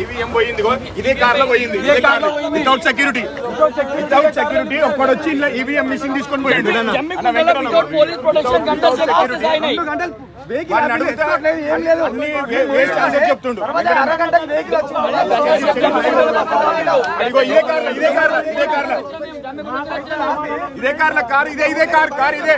EVM పోయింది ఇదే కార్లో పోయింది ఇదే కార్లో వితౌట్ సెక్యూరిటీ వితౌట్ సెక్యూరిటీ ఒక్కడొచ్చి ఇలా ఈవీఎం మిషన్ తీసుకొని ఆన్సర్ చెప్తుండు ఇదే కార్ల ఇదే కార్ల ఇదే కార్ల ఇదే కార్ల కార్ ఇదే ఇదే కార్ కార్ ఇదే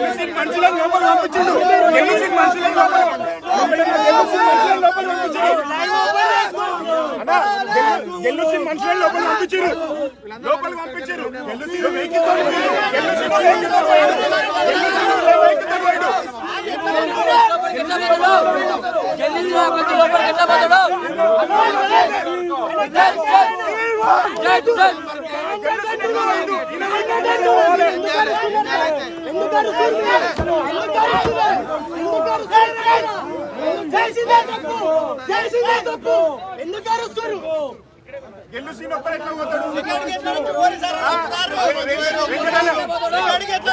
మనుషులను లోపల పంపించిండు గెలిచిన మనుషులను లోపల. గెలిచిన మనుషులను లోపల పంపించారు. లోపల పంపించారు. గెలిచిన వెహికల్. గెలిచిన వెహికల్ వెహికల్ ఎందుకు పోయాడు. గెలిచిన ఎట్లా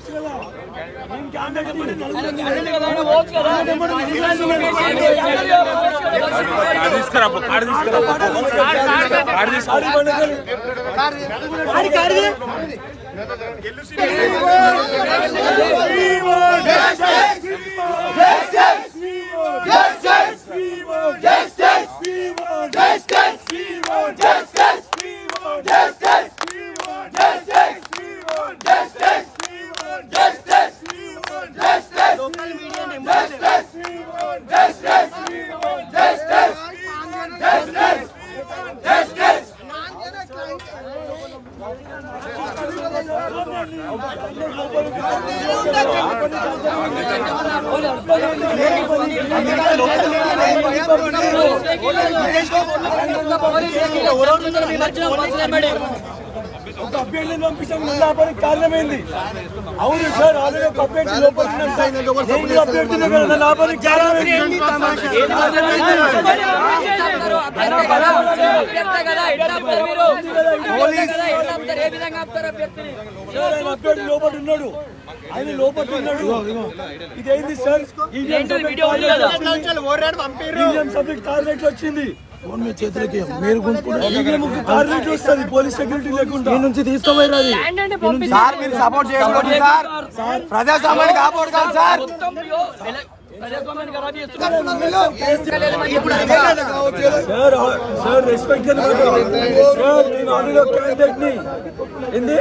ఒక్కడు ఎట్లా పోతాడు? ఆ, వెంకటన్న. గెలిచిన లోపలికి ఎట్లా పోతాడు? లోపలికి ఎట్లా పోతాడు? క్యాండిడేట్ కదా, ఆయన పోవచ్చు కదా. ఒక అభ్యర్థిని పంపించాం కారణమైంది అవును సార్ ఆల్రెడీ ఒక అభ్యర్థి లోపలికి అభ్యర్థిని కారణమైంది అభ్యర్థి లోపల ఉన్నాడు. ఆయన లోపల ఉన్నాడు ఇదేంది సార్ సబ్జెక్ట్ కార్నెట్ వచ్చింది మీ చేతులకి మీరు కార్నెట్ వస్తుంది పోలీస్ సెక్యూరిటీ లేకుండా నుంచి తీసుకోపోయారు అది సార్ మీరు సపోర్ట్ చేయకూడదు సార్ ప్రజాస్వామ్యాన్ని కాపాడు కాదు sir sir sir respect sir నేను ఆడిలో క్యాండిడేట్ని ఏంది?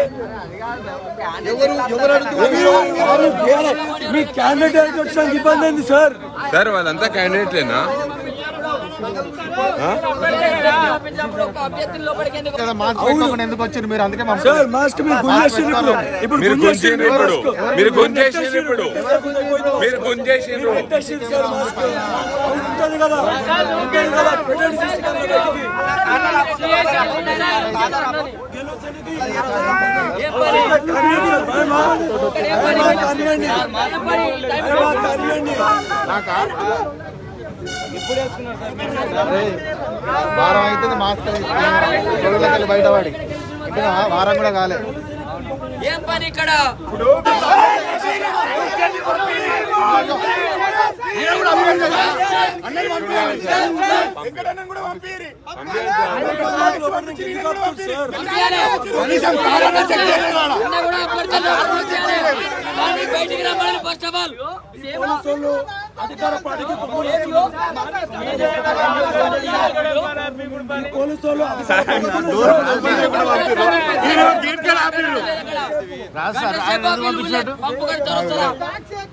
మీ క్యాండిడేట్ వచ్చడానికి ఇబ్బంది అయింది సార్? సార్ వాళ్ళంతా క్యాండిడేట్లేనా ఎందుకు వచ్చారు మీరు అందుకే సార్ మాస్క్ మీరు గుంజేసిండ్రు ఇప్పుడు. మీరు గుంజేసిండ్రు గుంజేసిండ్రు ఇప్పుడు. మీరు గుంజేసిండ్రు ఇప్పుడు. మీరు గుంజేసిండ్రు. పెట్టేసిండ్రు సార్ మాస్క్. ఉంటుంది కదా. ఉంటుంది కదా. పెట్టండి చేసి కదా బయటికి. కానివ్వండి. వారం అయితే మాస్క్ గొడవలకెళ్ళి బయటపడి. ఇంకా వారం కూడా కాలే. ఏం పని ఇక్కడ? పంపించాలి. కూడా ఉన్నా బయటికి రమ్మని ఫస్ట్ ఆఫ్ ఆల్ అధికార పార్టీకి సార్ పంపు కడతారు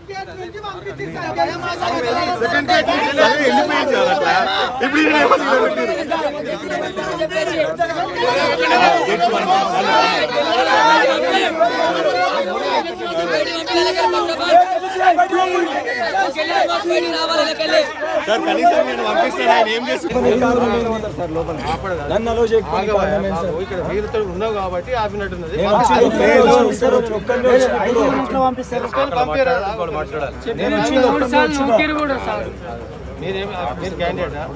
సరే కనీసం నేను పంపిస్తాను. ఆయన ఏం చేస్తాను నన్ను అలో చేయకపోతే పార్లమెంట్ సార్. ఇక్కడ వీరితో ఉన్నావు కాబట్టి ఆపినట్టున్నది. నేను మాట్లాడాలి.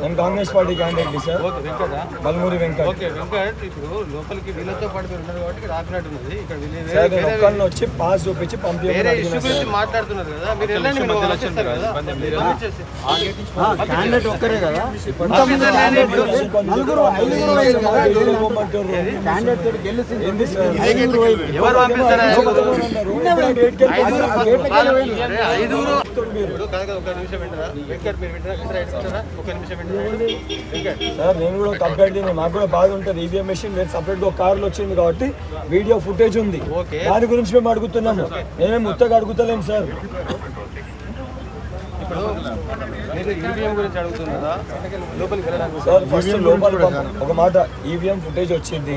నేను Congress party candidate sir. Balmuri Venkat. Okay Venkat ఇప్పుడు లోపలికి వీళ్ళతో పాటు మీరు ఉన్నారు కాబట్టి ఇక్కడ ఆపినట్టున్నది ఇక్కడ వీళ్ళు వచ్చి పాస్ చూపించి మాట్లాడుతున్నారు కదా. మీరు వెళ్ళండి మీరు వచ్చేస్తారు కదా. క్యాండిడేట్ ఒక్కరే కదా. నలుగురు ఏంది సార్ ఎవరు పంపిస్తారా? ఐదుగురు ఐదుగురు. ఇప్పుడు కాదు కదా, ఒక నిమిషం వింటారా వెంకట్ మీరు వింటారా వింటారా ఇస్తారా ఒక నిమిషం వింటారా వెంకట్. సార్ నేను కూడా కంపేర్ మాకు కూడా బాగా ఉంటుంది. ఈవీఎం మెషిన్ లేదు సపరేట్గా కార్లు వచ్చింది కాబట్టి వీడియో ఫుటేజ్ ఉంది. దాని గురించి మేము అడుగుతున్నాము. నేనేం ముత్తగా అడుగుతలేము సార్. ఇప్పుడు మీరు ఈవీఎం గురించి అడుగుతున్నారా? లోపలికి వెళ్ళడానికి సార్ ఫస్ట్ లోపల పంప- ఒక మాట. ఈవీఎం ఫుటేజ్ వచ్చింది.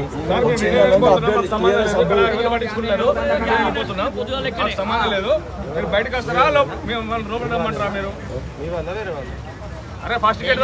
మీరు బయటకు వస్తారా? లోపల రమ్మంటారా మీరు? అరే ఫస్ట్ గేట్